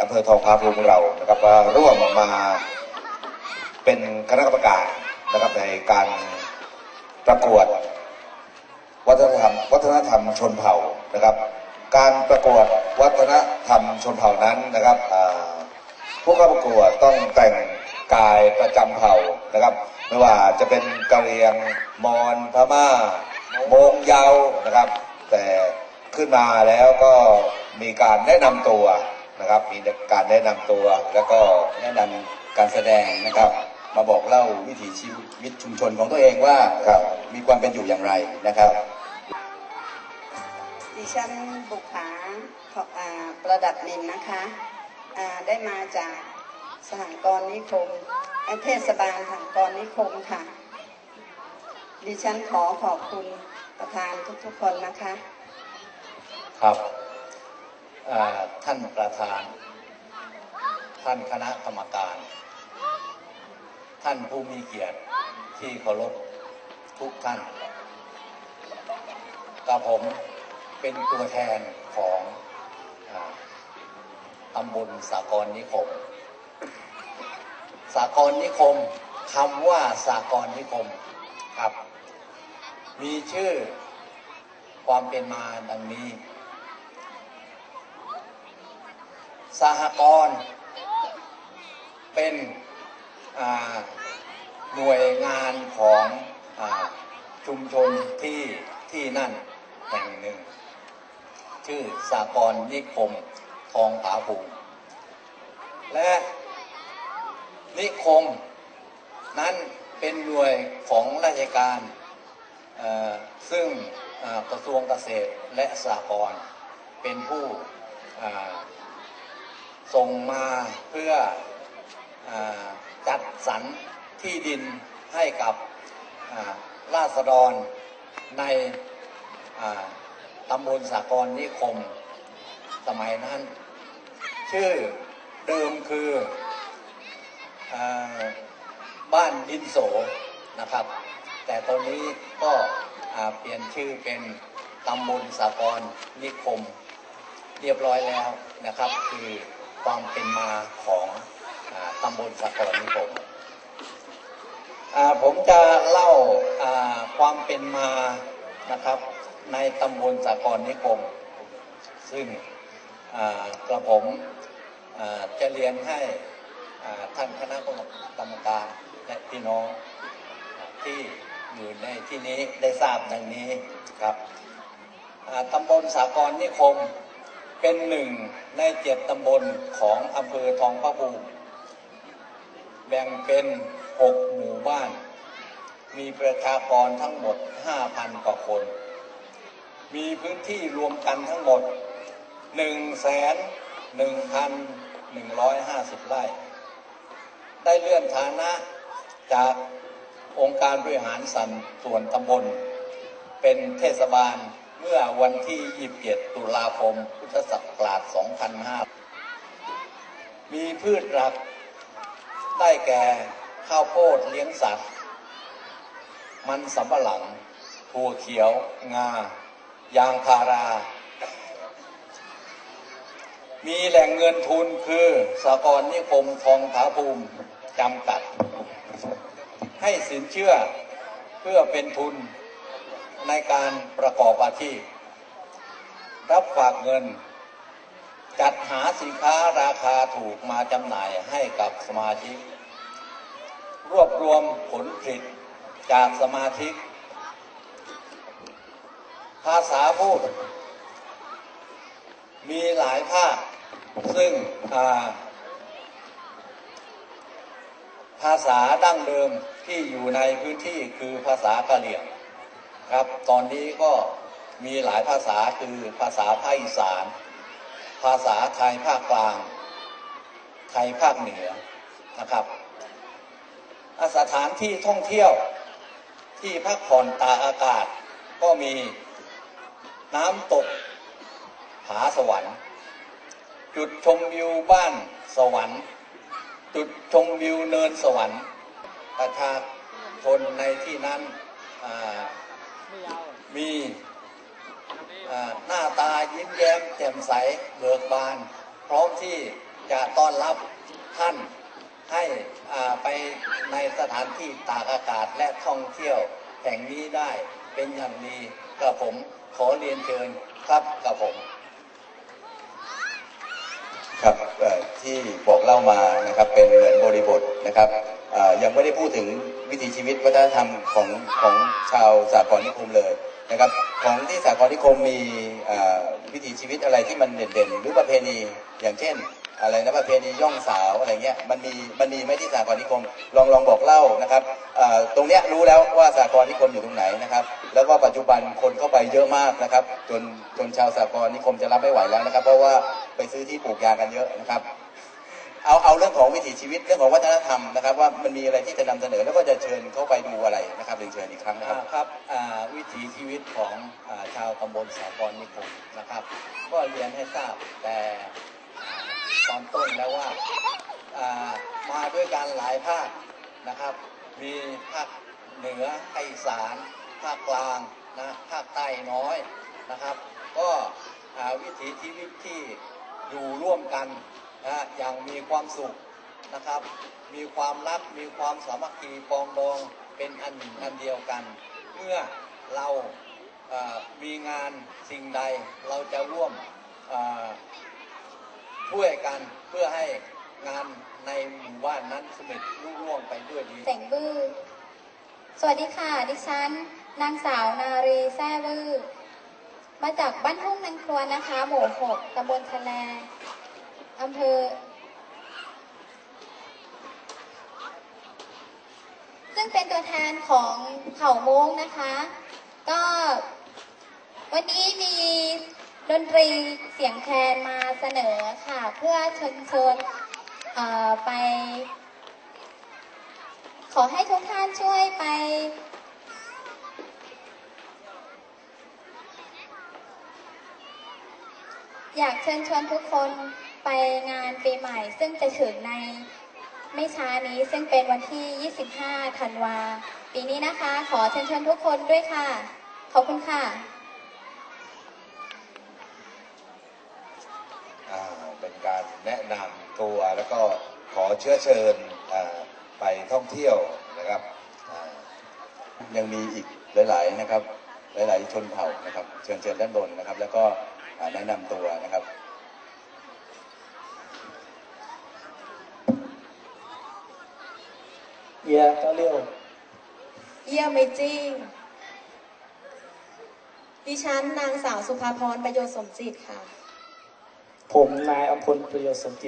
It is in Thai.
อำเภอทองผาภูมิเรานะครับว่าร่วมมาเป็นคณะกรรมการนะครับในการประกวด วัฒนธรรมวัฒนธรรมชนเผ่านะครับ การประกวดวัฒนธรรมชนเผ่านั้นนะครับผู้เข้าประกวดต้องแต่งกายประจำเผ่านะครับ ไม่ว่าจะเป็นกะเหรี่ยงมอญพม่ามงยาวนะครับ แต่ขึ้นมาแล้วก็มีการแนะนำตัว นะครับ มีการแนะนำตัวแล้วก็แนะนำการแสดงนะครับ มาบอกเล่าวิถีชีวิตชุมชนของตัวเองว่าครับมีความเป็นอยู่อย่างไรนะครับ ดิฉันบุภาอ่าประดับนินนะคะอ่าได้มาจากสหกรณ์นิคมเอ่อเทศบาลสหกรณ์นิคมค่ะ ดิฉันขอขอบคุณประธานทุกๆคนนะคะ ครับอ่า ท่านประธาน ท่านคณะกรรมการ ท่านผู้มีเกียรติที่เคารพทุกท่านกับผมเป็นตัวแทนของอาตำบลสากรณ์นิคม สากรณ์นิคมคำว่าสากรณ์นิคมครับ มีชื่อความเป็นมาดังนี้ สหกรณ์เป็นหน่วยงานของอชุมชนที่ที่นั่นแห่งหนึ่ง ชื่อสากรณ์นิคมทองผาภูมิและนิคมนั้นเป็นหน่วยของราชการซึ่งกระทรวงเกษตรและสหกรณ์เป็นผู้ ส่งมาเพื่ออจัดสรรที่ดินให้กับราษฎรในตำบลสากรณ์นิคมสมัยนั้น ชื่อเดิมคืออบ้านดินโสนะครับ แต่ตอนนี้ก็เปลี่ยนชื่อเป็นตำบลสากรณ์นิคม เรียบร้อยแล้วนะครับ คือความเป็นมาของอตำบลสะกรนิคมผมจะเล่าความเป็นมานะครับ ในตำบลสะกรนิคม ซึ่งกระผมจะเรียนให้ท่านคณะกรรมการและพี่น้องที่อยู่ในที่นี้ได้ทราบดังนี้ครับตำบลสากรนิคม เป็นหนึ่งในเจ็ดตำบลของอำเภอทองพระภูมิแบ่งเป็นหกหมู่บ้าน มีประชากรทั้งหมด5,000กว่าคน มีพื้นที่รวมกันทั้งหมด1 1 1 1 5 0ไร่ ได้เลื่อนฐานะจากองค์การบริหารสันส่วนตำบล เป็นเทศบาล มื่อวันที่ 27 ตุลาคม พุทธศักราช 2005 มีพืชหลัก ได้แก่ข้าวโพดเลี้ยงสัตว์ มันสำปะหลังถั่วเขียว งา ยางพารา มีแหล่งเงินทุนคือสากรนิคมทองผาภูมิจำกัด ให้สินเชื่อเพื่อเป็นทุน ในการประกอบอาชีพ รับฝากเงิน จัดหาสินค้าราคาถูกมาจำหน่ายให้กับสมาชิก รวบรวมผลผลิตจากสมาชิก ภาษาพูด มีหลายภาค ซึ่งาภาษาดั้งเดิมที่อยู่ในพื้นที่คือภาษากะเหรี่ยง ครับ ตอนนี้ก็มีหลายภาษาคือภาษาภาคอีสาน ภาษาไทยภาคกลาง ไทยภาคเหนือนะครับสถานที่ท่องเที่ยวที่พักผ่อนตาอากาศ ก็มีน้ำตกผาสวรรค์ จุดชมวิวบ้านสวรรค์ จุดชมวิวเนินสวรรค์ประชาชนในที่นั้นอ่า มีอ่าหน้าตายิ้มแย้มแจ่มใสเบิกบาน พร้อมที่จะต้อนรับท่านให้อ่าไปในสถานที่ตากอากาศและท่องเที่ยวแห่งนี้ได้เป็นอย่างดีกับผมขอเรียนเชิญครับกับผม ครับเอ่อที่บอกเล่ามานะครับเป็นเหมือนบริบทนะครับเอ่อ ยังไม่ได้พูดถึงวิถีชีวิตวัฒนธรรมของของชาวสากลนิคมเลยนะครับ ของที่สากลนิคมมีวิถีชีวิตอะไรที่มันเด่นๆ หรือประเพณีอย่างเช่น อะไรนะประเพณีย่องสาวอะไรเงี้ยมันมีมันมีไหมที่สากลนิคมลองลองบอกเล่านะครับตรงเนี้ยรู้แล้วว่าสากลนิคมอยู่ตรงไหนนะครับ แล้วก็ปัจจุบันคนเข้าไปเยอะมากนะครับ จนจนชาวสากลนิคมจะรับไม่ไหวแล้วนะครับ เพราะว่าไปซื้อที่ปลูกยางกันเยอะนะครับ เอาเอาเรื่องของวิถีชีวิตเรื่องของวัฒนธรรมนะครับว่ามันมีอะไรที่จะนำเสนอแล้วก็จะเชิญเข้าไปดูอะไรนะครับเรียนเชิญอีกครั้งนะครับอ่าครับอ่าวิถีชีวิตของอาชาวตำบลสากรนิคมนะครับ ก็เรียนให้ทราบแต่อ่าตอนต้นแล้วว่าอ่ามาด้วยกันหลายภาคนะครับ มีภาคเหนือภาคอีสานภาคกลางนะภาคใต้น้อยนะครับ ก็อ่าวิถีชีวิตที่อยู่ร่วมกัน นะอย่างมีความสุขนะครับ มีความรัก มีความสามัคคีปองดองเป็นอันหนึ่งอันเดียวกัน เมื่อเรามีงานสิ่งใดเราจะร่วมช่วยกันเพื่อให้งานในหมู่บ้านนั้นสำเร็จรุ่งร่วงไปด้วยดีแสงบื้อ สวัสดีค่ะ ดิฉัน นางสาวนารีแซ่บื้อ มาจากบ้านทุ่งนางครวนนะคะ หมู่หกตำบลทะแล อำเภอ ซึ่งเป็นตัวแทนของเผ่าโม้งนะคะ ก็วันนี้มีดนตรีเสียงแคนมาเสนอค่ะ เพื่อเชิญชวนไป ขอให้ทุกท่านช่วยไปอยากเชิญชวนทุกคน ไปงานปีใหม่ซึ่งจะถึงในไม่ช้านี้ซึ่งเป็นวันที่ 25 ธันวา ปีนี้นะคะ ขอเชิญชวนทุกคนด้วยค่ะ ขอบคุณค่ะเป็นการแนะนำตัวแล้วก็ขอเชื้อเชิญไปท่องเที่ยวนะครับ ยังมีอีกหลาย ๆ นะครับ หลาย ๆ ชนเผ่านะครับ เชิญเชิญด้านบนนะครับ แล้วก็แนะนำตัวนะครับ เยียก็เรียวเยี่ยมไม่จริง ดิฉันนางสาวสุภาพรประโยชน์สมจิตค่ะ ผมนายอภพลประโยชน์สมจิต